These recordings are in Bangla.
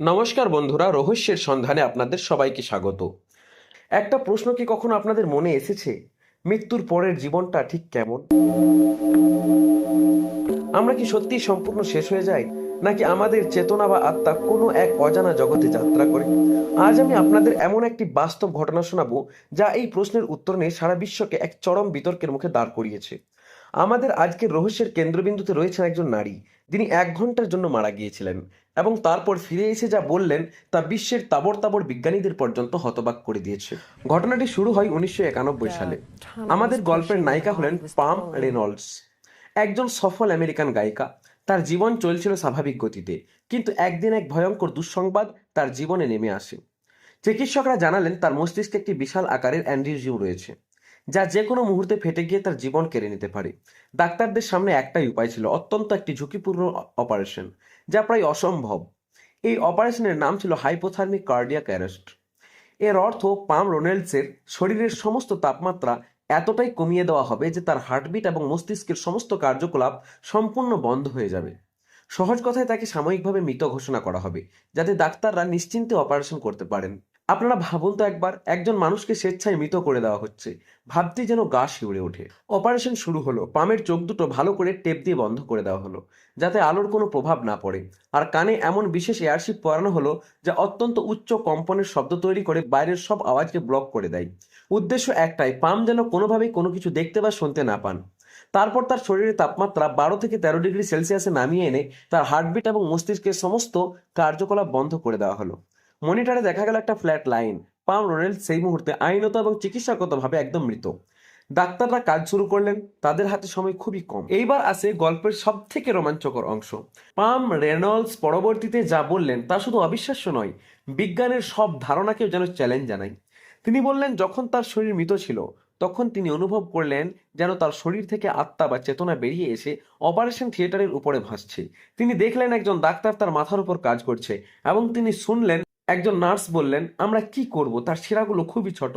নমস্কার বন্ধুরা, রহস্যের সন্ধানে আপনাদের সবাইকে স্বাগত। একটা প্রশ্ন কি কখনো আপনাদের মনে এসেছে? মৃত্যুর পরের জীবনটা ঠিক কেমন? আমরা কি সত্যি সম্পূর্ণ শেষ হয়ে যাই? নাকি আমাদের চেতনা বা আত্মা কোনো এক অজানা জগতে যাত্রা করে? আজ আমি আপনাদের এমন একটি বাস্তব ঘটনা শোনাবো, যা এই প্রশ্নের উত্তর নিয়ে সারা বিশ্বকে এক চরম বিতর্কের মুখে দাঁড় করিয়েছে। আমাদের আজকের রহস্যের কেন্দ্রবিন্দুতে রয়েছেন একজন নারী। যিনি এক ঘণ্টার জন্য মারা গিয়েছিলেন এবং তারপর ফিরে এসে যা বললেন তা বিশ্বের তাবর তাবর বিজ্ঞানীদের পর্যন্ত হতবাক করে দিয়েছে। ঘটনাটি শুরু হয় উনিশশো একানব্বই সালে। আমাদের গল্পের নায়িকা হলেন পাম রেনল্ডস। একজন সফল আমেরিকান গায়িকা। তার জীবন চলছিল স্বাভাবিক গতিতে কিন্তু একদিন এক ভয়ঙ্কর দুঃসংবাদ তার জীবনে নেমে আসে। চিকিৎসকরা জানালেন তার মস্তিষ্কে একটি বিশাল আকারের অ্যান্ডিজিউ রয়েছে। যা যে কোনো মুহূর্তে ফেটে গিয়ে তার জীবন কেড়ে নিতে পারে। ডাক্তারদের সামনে একটাই উপায় ছিল, অত্যন্ত একটি ঝুঁকিপূর্ণ অপারেশন যা প্রায় অসম্ভব। এই অপারেশনের নাম ছিল হাইপোথার্মিক কার্ডিয়াক অ্যারেস্ট এর অর্থ পাম রোনেলসের শরীরের সমস্ত তাপমাত্রা এতটাই কমিয়ে দেওয়া হবে যে তার হার্টবিট এবং মস্তিষ্কের সমস্ত কার্যকলাপ সম্পূর্ণ বন্ধ হয়ে যাবে। সহজ কথায় তাকে সাময়িকভাবে মৃত ঘোষণা করা হবে, যাতে ডাক্তাররা নিশ্চিন্তে অপারেশন করতে পারেন। আপনারা ভাবুন তো একবার, একজন মানুষকে স্বেচ্ছায় মৃত করে দেওয়া হচ্ছে। ভাবতে যেন গা শিউড়ে ওঠে। অপারেশন শুরু হলো। পামের চোখ দুটো ভালো করে টেপ দিয়ে বন্ধ করে দেওয়া হলো, যাতে আলোর কোনো প্রভাব না পড়ে। আর কানে এমন বিশেষ এয়ারশিপ পরানো হলো, যা অত্যন্ত উচ্চ কম্পনের শব্দ তৈরি করে বাইরের সব আওয়াজকে ব্লক করে দেয়। উদ্দেশ্য একটাই, পাম যেন কোনোভাবেই কোনো কিছু দেখতে বা শুনতে না পান। তারপর তার শরীরের তাপমাত্রা বারো থেকে তেরো ডিগ্রি সেলসিয়াসে নামিয়ে এনে তার হার্টবিট এবং মস্তিষ্কের সমস্ত কার্যকলাপ বন্ধ করে দেওয়া হলো। মনিটরে দেখা গেল একটা ফ্ল্যাট লাইন। পাম রোনেল সেই মুহূর্তে আইনত এবং চিকিৎসাগতভাবে একদম মৃত। ডাক্তাররা কাজ শুরু করলেন, তাদের হাতে সময় খুবই কম। এইবার আসে গল্পের সব থেকে রোমাঞ্চকর অংশ। পাম রেনল্ডস পরবর্তীতে যা বললেন তা শুধু অবিশ্বাস্য নয়, বিজ্ঞানের সব ধারণাকেও যেন চ্যালেঞ্জ জানায়। তিনি বললেন, যখন তার শরীর মৃত ছিল, তখন তিনি অনুভব করলেন যেন তার শরীর থেকে আত্মা বা চেতনা বেরিয়ে এসে অপারেশন থিয়েটারের উপরে ভাসছে। তিনি দেখলেন একজন ডাক্তার তার মাথার উপর কাজ করছে এবং তিনি শুনলেন একজন নার্স বললেন, আমরা কি করব? তার শিরাগুলো খুবই ছোট।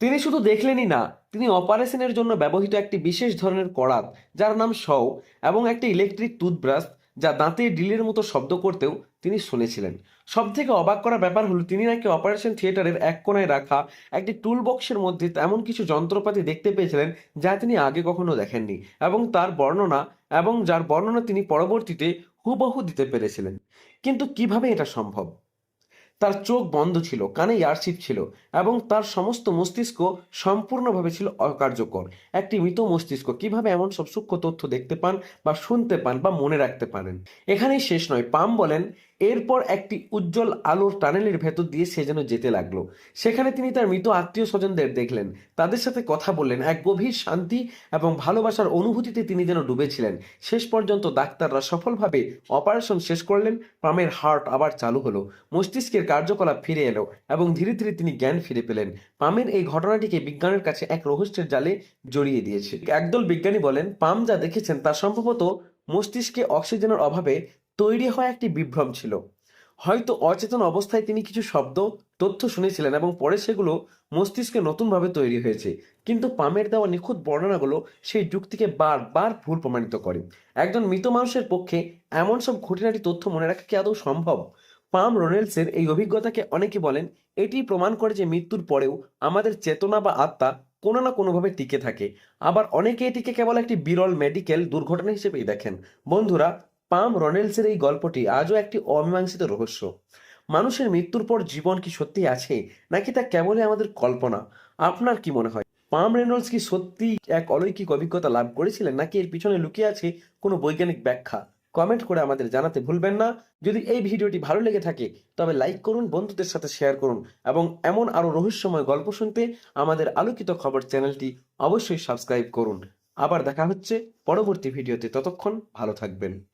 তিনি শুধু দেখলেনই না, তিনি অপারেশনের জন্য ব্যবহৃত একটি বিশেষ ধরনের করাত যার নাম সও এবং একটি ইলেকট্রিক টুথব্রাশ, যা দাঁতে ডিলের মতো শব্দ করতেও তিনি শুনেছিলেন। সব থেকে অবাক করা ব্যাপার হলো, তিনি নাকি অপারেশন থিয়েটারের এক কোনায় রাখা একটি টুল বক্সের মধ্যে এমন কিছু যন্ত্রপাতি দেখতে পেয়েছিলেন, যা তিনি আগে কখনো দেখেননি, এবং তার বর্ণনা, এবং যার বর্ণনা তিনি পরবর্তীতে হুবহু দিতে পেরেছিলেন। কিন্তু কীভাবে এটা সম্ভব? তার চোখ বন্ধ ছিল, কানে ইয়ারশিপ ছিল এবং তার সমস্ত মস্তিষ্ক সম্পূর্ণভাবে ছিল অকার্যকর। একটি মৃত মস্তিষ্ক কীভাবে এমন সব সূক্ষ্ম তথ্য দেখতে পান বা শুনতে পান বা মনে রাখতে পারেন? এখানেই শেষ নয়, পাম বলেন এরপর একটি উজ্জ্বল আলোর টানেলের ভেতর দিয়ে সে যেন যেতে লাগল। সেখানে তিনি তার মৃত আত্মীয় স্বজনদের দেখলেন। তাদের সাথে কথা বললেন। এক গভীর শান্তি এবং ভালোবাসার অনুভূতিতে তিনি যেন ডুবেছিলেন। শেষ পর্যন্ত ডাক্তাররা সফলভাবে অপারেশন শেষ করলেন। পামের হার্ট আবার চালু হলো। মস্তিষ্কের কার্যকলাপ ফিরে এলো এবং ধীরে ধীরে তিনি জ্ঞান ফিরে পেলেন। পামের এই ঘটনাটিকে বিজ্ঞানের কাছে এক রহস্যের জালে জড়িয়ে দিয়েছে। একদল বিজ্ঞানী বলেন, পাম যা দেখেছেন তা সম্ভবত মস্তিষ্কে অক্সিজেনের অভাবে তৈরি হওয়া একটি বিভ্রম ছিল। হয়তো অচেতন অবস্থায় তিনি কিছু শব্দ, তথ্য শুনেছিলেন এবং পরে সেগুলো মস্তিষ্কে নতুনভাবে তৈরি হয়েছে। কিন্তু পামের দেওয়া নিখুঁত বর্ণনাগুলো সেই যুক্তিকে বারবার ভুল প্রমাণিত করে। একজন মৃত মানুষের পক্ষে এমন সব ঘটনাটি তথ্য মনে রাখা কি আদৌ সম্ভব? পাম রোনেলসের এই অভিজ্ঞতাকে অনেকে বলেন এটি প্রমাণ করে যে মৃত্যুর পরেও আমাদের চেতনা বা আত্মা কোনো না কোনোভাবে টিকে থাকে। আবার অনেকে এটিকে কেবল একটি বিরল মেডিকেল দুর্ঘটনা হিসেবেই দেখেন। বন্ধুরা পাম রনেলসের এই গল্পটি আজও একটি অমীমাংসিত রহস্য। মানুষের মৃত্যুর পর জীবন কি সত্যি আছে, নাকি তা কেবলই আমাদের কল্পনা? আপনার কি মনে হয়? পাম রেনল্ডস কি সত্যি এক অলৌকিক অভিজ্ঞতা লাভ করেছিলেন, নাকি এর পিছনে লুকিয়ে আছে কোনো বৈজ্ঞানিক ব্যাখ্যা? কমেন্ট করে আমাদের জানাতে ভুলবেন না। যদি এই ভিডিওটি ভালো লেগে থাকে, তবে লাইক করুন, বন্ধুদের সাথে শেয়ার করুন এবং এমন আরও রহস্যময় গল্প শুনতে আমাদের আলোকিত খবর চ্যানেলটি অবশ্যই সাবস্ক্রাইব করুন। আবার দেখা হচ্ছে পরবর্তী ভিডিওতে, ততক্ষণ ভালো থাকবেন।